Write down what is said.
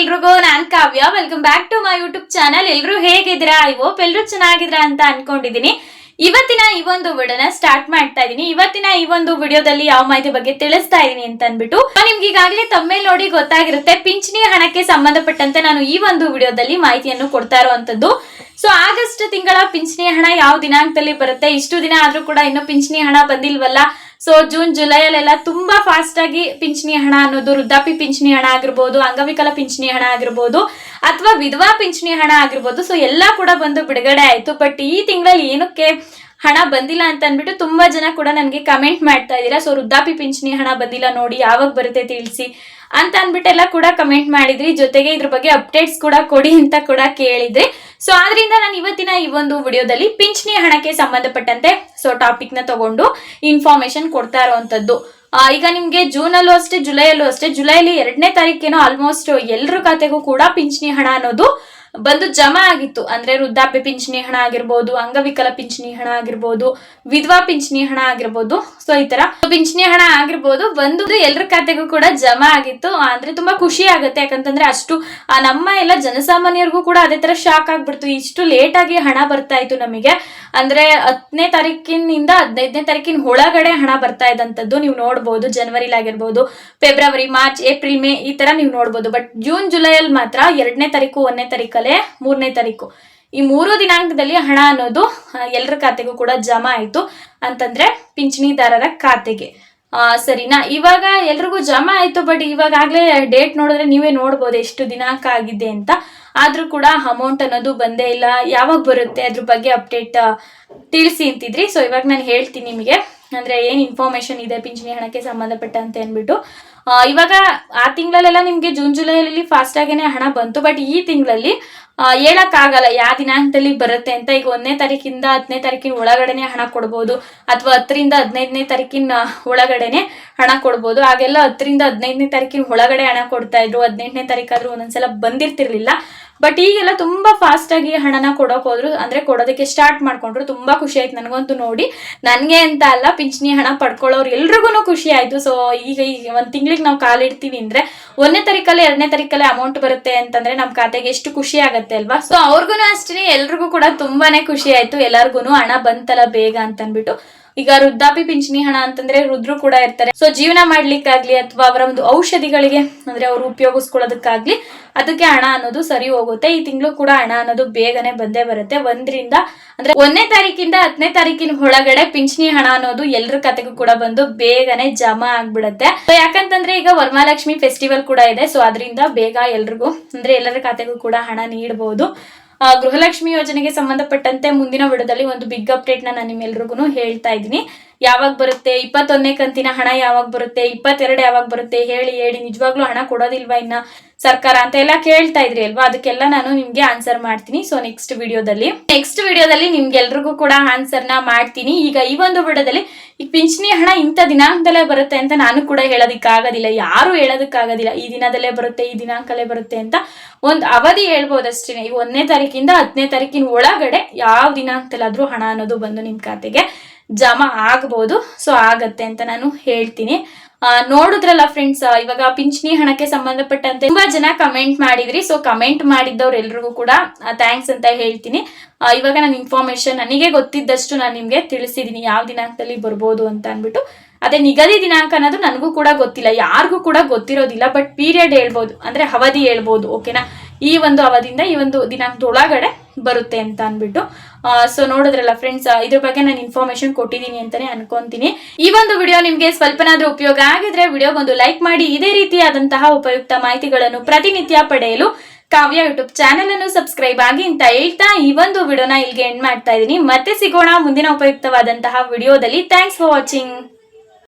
ಎಲ್ರಿಗೂ ನಾನ್ Kavya. Welcome back to my YouTube channel ಎಲ್ರು ಹೇಗಿದ್ದೀರಾ? ಐ ಎಲ್ರು ಚೆನ್ನಾಗಿದ್ದೀರಾ ಅಂತ ಅನ್ಕೊಂಡಿದೀನಿ ಇವತ್ತಿನ ಈ ಒಂದು ವಿಡಿಯೋನ ಸ್ಟಾರ್ಟ್ ಮಾಡ್ತಾ ಇದೀನಿ. ಇವತ್ತಿನ ಈ ಒಂದು ವಿಡಿಯೋದಲ್ಲಿ ಯಾವ ಮಾಹಿತಿ ಬಗ್ಗೆ ತಿಳಿಸ್ತಾ ಇದೀನಿ ಅಂತ ಅನ್ಬಿಟ್ಟು ನಿಮ್ಗೆ ಈಗಾಗಲೇ ತಮ್ಮೇಲ್ ನೋಡಿ ಗೊತ್ತಾಗಿರುತ್ತೆ. ಪಿಂಚಣಿ ಹಣಕ್ಕೆ ಸಂಬಂಧಪಟ್ಟಂತೆ ನಾನು ಈ ಒಂದು ವಿಡಿಯೋದಲ್ಲಿ ಮಾಹಿತಿಯನ್ನು ಕೊಡ್ತಾ ಇರುವಂತದ್ದು. ಸೊ ಆಗಸ್ಟ್ ತಿಂಗಳ ಪಿಂಚಣಿ ಹಣ ಯಾವ ದಿನಾಂಕದಲ್ಲಿ ಬರುತ್ತೆ? ಇಷ್ಟು ದಿನ ಆದ್ರೂ ಕೂಡ ಇನ್ನೂ ಪಿಂಚಣಿ ಹಣ ಬಂದಿಲ್ವಲ್ಲ? ಸೊ ಜೂನ್ ಜುಲೈ ಜುಲೈಯಲ್ಲೆಲ್ಲ ತುಂಬಾ ಫಾಸ್ಟ್ ಆಗಿ ಪಿಂಚಣಿ ಹಣ ಅನ್ನೋದು ವೃದ್ಧಾಪಿ ಪಿಂಚಣಿ ಹಣ ಆಗಿರ್ಬೋದು, ಅಂಗವಿಕಲ ಪಿಂಚಣಿ ಹಣ ಆಗಿರ್ಬೋದು, ಅಥವಾ ವಿಧವಾ ಪಿಂಚಣಿ ಹಣ ಆಗಿರ್ಬೋದು ಸೊ ಎಲ್ಲ ಕೂಡ ಬಂದು ಬಿಡುಗಡೆ ಆಯ್ತು. ಬಟ್ ಈ ತಿಂಗಳಲ್ಲಿ ಏನಕ್ಕೆ ಹಣ ಬಂದಿಲ್ಲ ಅಂತ ಅಂದ್ಬಿಟ್ಟು ತುಂಬಾ ಜನ ಕೂಡ ನನಗೆ ಕಮೆಂಟ್ ಮಾಡ್ತಾ ಇದ್ದೀರಾ. ಸೊ ವೃದ್ಧಾಪಿ ಪಿಂಚಣಿ ಹಣ ಬಂದಿಲ್ಲ ನೋಡಿ, ಯಾವಾಗ ಬರುತ್ತೆ ತಿಳಿಸಿ ಅಂತ ಅಂದ್ಬಿಟ್ಟೆಲ್ಲ ಕೂಡ ಕಮೆಂಟ್ ಮಾಡಿದ್ರಿ. ಜೊತೆಗೆ ಇದ್ರ ಬಗ್ಗೆ ಅಪ್ಡೇಟ್ಸ್ ಕೂಡ ಕೊಡಿ ಅಂತ ಕೂಡ ಕೇಳಿದ್ರಿ. ಸೊ ಆದ್ರಿಂದ ನಾನು ಇವತ್ತಿನ ಈ ಒಂದು ವಿಡಿಯೋದಲ್ಲಿ ಪಿಂಚಣಿ ಹಣಕ್ಕೆ ಸಂಬಂಧಪಟ್ಟಂತೆ ಸೊ ಟಾಪಿಕ್ನ ತಗೊಂಡು ಇನ್ಫಾರ್ಮೇಶನ್ ಕೊಡ್ತಾ ಇರುವಂತದ್ದು ಈಗ ನಿಮ್ಗೆ ಜೂನ್ ಅಲ್ಲೂ ಅಷ್ಟೇ ಜುಲೈ ಅಲ್ಲೂ ಅಷ್ಟೇ, ಜುಲೈಲಿ ಎರಡನೇ ತಾರೀಕೇನೋ ಆಲ್ಮೋಸ್ಟ್ ಎಲ್ರ ಖಾತೆಗೂ ಕೂಡ ಪಿಂಚಣಿ ಹಣ ಅನ್ನೋದು ಬಂದು ಜಮಾ ಆಗಿತ್ತು. ಅಂದ್ರೆ ವೃದ್ಧಾಪ್ಯ ಪಿಂಚಣಿ ಹಣ ಆಗಿರ್ಬೋದು, ಅಂಗವಿಕಲ ಪಿಂಚಣಿ ಹಣ ಆಗಿರ್ಬೋದು, ವಿಧವಾ ಪಿಂಚಣಿ ಹಣ ಆಗಿರ್ಬೋದು. ಸೊ ಈ ತರ ಪಿಂಚಣಿ ಹಣ ಆಗಿರ್ಬೋದು. ಬಂದು ಎಲ್ಲರ ಖಾತೆಗೂ ಕೂಡ ಜಮಾ ಆಗಿತ್ತು. ಅಂದ್ರೆ ತುಂಬಾ ಖುಷಿ ಆಗುತ್ತೆ. ಯಾಕಂತಂದ್ರೆ ಅಷ್ಟು ನಮ್ಮ ಎಲ್ಲ ಜನಸಾಮಾನ್ಯರಿಗೂ ಕೂಡ ಅದೇ ತರ ಶಾಕ್ ಆಗ್ಬಿಡ್ತು. ಇಷ್ಟು ಲೇಟ್ ಆಗಿ ಹಣ ಬರ್ತಾ ಇತ್ತು ನಮಗೆ. ಅಂದ್ರೆ ಹತ್ತನೇ ತಾರೀಕಿನಿಂದ ಹದಿನೈದನೇ ತಾರೀಕಿನ ಒಳಗಡೆ ಹಣ ಬರ್ತಾ ಇದ್ದಂಥದ್ದು ನೀವು ನೋಡ್ಬೋದು. ಆಗಿರ್ಬೋದು, ಫೆಬ್ರವರಿ, ಮಾರ್ಚ್, ಏಪ್ರಿಲ್, ಮೇ ಈ ತರ ನೀವು ನೋಡ್ಬೋದು. ಬಟ್ ಜೂನ್ ಜುಲೈಯಲ್ಲಿ ಮಾತ್ರ ಎರಡನೇ ತಾರೀಕು, ಒಂದನೇ ತಾರೀಕಲ್ಲೇ ಮೂರನೇ ತಾರೀಕು. ಈ ಮೂರು ದಿನಾಂಕದಲ್ಲಿ ಹಣ ಅನ್ನೋದು ಎಲ್ಲರ ಖಾತೆಗೂ ಕೂಡ ಜಮಾ ಆಯಿತು ಅಂತಂದ್ರೆ ಪಿಂಚಣಿದಾರರ ಖಾತೆಗೆ. ಸರಿನಾ? ಇವಾಗ ಎಲ್ರಿಗೂ ಜಮಾ ಆಯ್ತು, ಬಟ್ ಇವಾಗಾಗಲೇ ಡೇಟ್ ನೋಡಿದ್ರೆ ನೀವೇ ನೋಡ್ಬೋದು ಎಷ್ಟು ದಿನಾಂಕ ಆಗಿದೆ ಅಂತ. ಆದ್ರೂ ಕೂಡ ಅಮೌಂಟ್ ಅನ್ನೋದು ಬಂದೇ ಇಲ್ಲ. ಯಾವಾಗ ಬರುತ್ತೆ ಅದ್ರ ಬಗ್ಗೆ ಅಪ್ಡೇಟ್ ತಿಳಿಸಿ ಅಂತಿದ್ರಿ. ಸೊ ಇವಾಗ ನಾನು ಹೇಳ್ತೀನಿ ನಿಮಗೆ. ಅಂದ್ರೆ ಏನ್ ಇನ್ಫಾರ್ಮೇಷನ್ ಇದೆ ಪಿಂಚಣಿ ಹಣಕ್ಕೆ ಸಂಬಂಧಪಟ್ಟಂತೆ ಅಂದ್ಬಿಟ್ಟು. ಇವಾಗ ಆ ತಿಂಗಳಲ್ಲೆಲ್ಲ ನಿಮ್ಗೆ ಜೂನ್ ಜುಲೈಲಿ ಫಾಸ್ಟ್ ಆಗೇನೆ ಹಣ ಬಂತು ಬಟ್ ಈ ತಿಂಗಳಲ್ಲಿ ಆಗಲ್ಲ ಯಾವ ದಿನಾಂಕದಲ್ಲಿ ಬರುತ್ತೆ ಅಂತ. ಈಗ ಒಂದನೇ ತಾರೀಕಿಂದ ಹತ್ತನೇ ತಾರೀಕಿನ ಒಳಗಡೆನೆ ಹಣ ಕೊಡ್ಬೋದು, ಅಥವಾ ಹತ್ತರಿಂದ ಹದಿನೈದನೇ ತಾರೀಕಿನ ಒಳಗಡೆನೆ ಹಣ ಕೊಡ್ಬೋದು. ಹಾಗೆಲ್ಲ ಹತ್ತರಿಂದ ಹದಿನೈದನೇ ತಾರೀಕಿನ ಒಳಗಡೆ ಹಣ ಕೊಡ್ತಾ ಇದ್ರು, ಹದಿನೆಂಟನೇ ತಾರೀಕಾದ್ರೂ ಒಂದೊಂದ್ಸಲ ಬಂದಿರ್ತಿರ್ಲಿಲ್ಲ. ಬಟ್ ಈಗೆಲ್ಲ ತುಂಬಾ ಫಾಸ್ಟ್ ಆಗಿ ಹಣನ ಕೊಡೋಕ್ ಹೋದ್ರು, ಅಂದ್ರೆ ಕೊಡೋದಕ್ಕೆ ಸ್ಟಾರ್ಟ್ ಮಾಡ್ಕೊಂಡ್ರು ತುಂಬಾ ಖುಷಿ ಆಯ್ತು ನನಗಂತೂ ನೋಡಿ. ನನ್ಗೆ ಅಂತ ಅಲ್ಲ, ಪಿಂಚಣಿ ಹಣ ಪಡ್ಕೊಳ್ಳೋರು ಎಲ್ರಿಗೂ ಖುಷಿ ಆಯ್ತು. ಸೊ ಈಗ ಈಗ ಒಂದ್ ತಿಂಗಳಿಗೆ ನಾವು ಕಾಲಿಡ್ತೀವಿ ಅಂದ್ರೆ ಒಂದನೇ ತಾರೀಕಲ್ಲಿ, ಎರಡನೇ ತಾರೀಕಲ್ಲಿ ಅಮೌಂಟ್ ಬರುತ್ತೆ ಅಂತಂದ್ರೆ ನಮ್ ಖಾತೆಗೆ ಎಷ್ಟು ಖುಷಿ ಆಗತ್ತೆ ಅಲ್ವಾ? ಸೊ ಅವ್ರಿಗೂ ಅಷ್ಟೇ ಎಲ್ರಿಗೂ ಕೂಡ ತುಂಬಾನೇ ಖುಷಿ ಆಯ್ತು ಎಲ್ಲರಿಗೂ ಹಣ ಬಂತಲ್ಲ ಬೇಗ ಅಂತ ಅನ್ಬಿಟ್ಟು ಈಗ ವೃದ್ಧಾಪಿ ಪಿಂಚಣಿ ಹಣ ಅಂತಂದ್ರೆ ವೃದ್ಧರು ಕೂಡ ಇರ್ತಾರೆ. ಸೊ ಜೀವನ ಮಾಡ್ಲಿಕ್ಕಾಗ್ಲಿ ಅಥವಾ ಅವರ ಒಂದು ಔಷಧಿಗಳಿಗೆ ಅಂದ್ರೆ ಅವರು ಉಪಯೋಗಿಸ್ಕೊಳ್ಳೋದಕ್ಕಾಗ್ಲಿ ಅದಕ್ಕೆ ಹಣ ಅನ್ನೋದು ಸರಿ ಹೋಗುತ್ತೆ. ಈ ತಿಂಗಳು ಕೂಡ ಹಣ ಅನ್ನೋದು ಬೇಗನೆ ಬಂದೇ ಬರುತ್ತೆ. ಒಂದರಿಂದ ಅಂದ್ರೆ ಒಂದನೇ ತಾರೀಕಿಂದ ಹತ್ತನೇ ತಾರೀಕಿನ ಒಳಗಡೆ ಪಿಂಚಣಿ ಹಣ ಅನ್ನೋದು ಎಲ್ಲರ ಕತೆಗೂ ಕೂಡ ಬಂದು ಬೇಗನೆ ಜಮಾ ಆಗ್ಬಿಡುತ್ತೆ. ಸೊ ಯಾಕಂತಂದ್ರೆ ಈಗ ವರಮಹಾಲಕ್ಷ್ಮಿ ಫೆಸ್ಟಿವಲ್ ಕೂಡ ಇದೆ. ಸೊ ಅದರಿಂದ ಬೇಗ ಎಲ್ರಿಗೂ ಅಂದ್ರೆ ಎಲ್ಲರ ಖಾತೆಗೂ ಕೂಡ ಹಣ ನೀಡಬಹುದು ಗೃಹಲಕ್ಷ್ಮಿ ಯೋಜನೆಗೆ ಸಂಬಂಧಪಟ್ಟಂತೆ ಮುಂದಿನ ವಿಡದಲ್ಲಿ ಒಂದು ಬಿಗ್ ಅಪ್ಡೇಟ್ ನಾನು ನಿಮ್ಮೆಲ್ರಿಗೂ ಹೇಳ್ತಾ ಇದ್ದೀನಿ. ಯಾವಾಗ ಬರುತ್ತೆ? ಇಪ್ಪತ್ತೊಂದನೇ ಕಂತಿನ ಹಣ ಯಾವಾಗ ಬರುತ್ತೆ? ಇಪ್ಪತ್ತೆರಡು ಯಾವಾಗ ಬರುತ್ತೆ? ಹೇಳಿ ಹೇಳಿ. ನಿಜವಾಗ್ಲೂ ಹಣ ಕೊಡೋದಿಲ್ವಾ ಇನ್ನ ಸರ್ಕಾರ ಅಂತ ಎಲ್ಲ ಕೇಳ್ತಾ ಇದ್ರಿ ಅಲ್ವಾ? ಅದಕ್ಕೆಲ್ಲ ನಾನು ನಿಮ್ಗೆ ಆನ್ಸರ್ ಮಾಡ್ತೀನಿ. ಸೊ ನೆಕ್ಸ್ಟ್ ವಿಡಿಯೋದಲ್ಲಿ. ನೆಕ್ಸ್ಟ್ ವಿಡಿಯೋದಲ್ಲಿ ನಿಮ್ಗೆಲ್ರಿಗೂ ಕೂಡ ಆನ್ಸರ್ನ ಮಾಡ್ತೀನಿ. ಈಗ ಈ ಒಂದು ವಿಡಿಯೋದಲ್ಲಿ ಈ ಪಿಂಚಣಿ ಹಣ ಇಂಥ ದಿನಾಂಕದಲ್ಲೇ ಬರುತ್ತೆ ಅಂತ ನಾನು ಕೂಡ ಹೇಳೋದಕ್ಕಾಗೋದಿಲ್ಲ. ಯಾರು ಹೇಳೋದಕ್ಕಾಗೋದಿಲ್ಲ. ಈ ದಿನದಲ್ಲೇ ಬರುತ್ತೆ, ಈ ದಿನಾಂಕಲ್ಲೇ ಬರುತ್ತೆ ಅಂತ ಒಂದು ಅವಧಿ ಹೇಳ್ಬೋದಷ್ಟೇ ಈ ಒಂದನೇ ತಾರೀಕಿಂದ ಹತ್ತನೇ ತಾರೀಕಿನ ಒಳಗಡೆ ಯಾವ ದಿನಾಂಕದಲ್ಲಾದ್ರೂ ಹಣ ಅನ್ನೋದು ಬಂದು ನಿಮ್ಮ ಖಾತೆಗೆ ಜಮಾ ಆಗ್ಬೋದು. ಸೊ ಆಗತ್ತೆ ಅಂತ ನಾನು ಹೇಳ್ತೀನಿ. ನೋಡಿದ್ರಲ್ಲ ಫ್ರೆಂಡ್ಸ್ ಇವಾಗ ಪಿಂಚಣಿ ಹಣಕ್ಕೆ ಸಂಬಂಧಪಟ್ಟಂತೆ ತುಂಬಾ ಜನ ಕಮೆಂಟ್ ಮಾಡಿದ್ರಿ. ಸೊ ಕಮೆಂಟ್ ಮಾಡಿದ್ದವ್ರು ಎಲ್ರಿಗೂ ಕೂಡ ಥ್ಯಾಂಕ್ಸ್ ಅಂತ ಹೇಳ್ತೀನಿ. ಇವಾಗ ನಾನು ಇನ್ಫಾರ್ಮೇಶನ್ ನನಗೆ ಗೊತ್ತಿದ್ದಷ್ಟು ನಾನು ನಿಮ್ಗೆ ತಿಳಿಸಿದೀನಿ. ಯಾವ ದಿನಾಂಕದಲ್ಲಿ ಬರ್ಬೋದು ಅಂತ ಅಂದ್ಬಿಟ್ಟು. ಅದೇ ನಿಗದಿ ದಿನಾಂಕ ಅನ್ನೋದು ನನಗೂ ಕೂಡ ಗೊತ್ತಿಲ್ಲ. ಯಾರಿಗೂ ಕೂಡ ಗೊತ್ತಿರೋದಿಲ್ಲ. ಬಟ್ ಪೀರಿಯಡ್ ಹೇಳ್ಬೋದು. ಅಂದ್ರೆ ಅವಧಿ ಹೇಳ್ಬೋದು. ಓಕೆನಾ ಈ ಒಂದು ಅವಧಿಯಿಂದ ಈ ಒಂದು ದಿನಾಂಕದೊಳಗಡೆ ಬರುತ್ತೆ ಅಂತ ಅಂದ್ಬಿಟ್ಟು. ಸೊ ನೋಡಿದ್ರಲ್ಲ ಫ್ರೆಂಡ್ಸ್ ಇದ್ರ ಬಗ್ಗೆ ನಾನು ಇನ್ಫಾರ್ಮೇಶನ್ ಕೊಟ್ಟಿದ್ದೀನಿ ಅಂತಾನೆ ಅನ್ಕೊಂತೀನಿ. ಈ ಒಂದು ವಿಡಿಯೋ ನಿಮಗೆ ಸ್ವಲ್ಪನಾದ್ರೂ ಉಪಯೋಗ ಆಗಿದ್ರೆ ವಿಡಿಯೋಗೊಂದು ಲೈಕ್ ಮಾಡಿ, ಇದೇ ರೀತಿಯಾದಂತಹ ಉಪಯುಕ್ತ ಮಾಹಿತಿಗಳನ್ನು ಪ್ರತಿನಿತ್ಯ ಪಡೆಯಲು ಕಾವ್ಯ ಯೂಟ್ಯೂಬ್ ಚಾನೆಲ್ ಅನ್ನು ಸಬ್ಸ್ಕ್ರೈಬ್ ಆಗಿ ಅಂತ ಹೇಳ್ತಾ ಈ ಒಂದು ವಿಡಿಯೋನ ಇಲ್ಲಿಗೆ ಎಂಡ್ ಮಾಡ್ತಾ ಇದ್ದೀನಿ. ಮತ್ತೆ ಸಿಗೋಣ ಮುಂದಿನ ಉಪಯುಕ್ತವಾದಂತಹ ವಿಡಿಯೋದಲ್ಲಿ ಥ್ಯಾಂಕ್ಸ್ ಫಾರ್ ವಾಚಿಂಗ್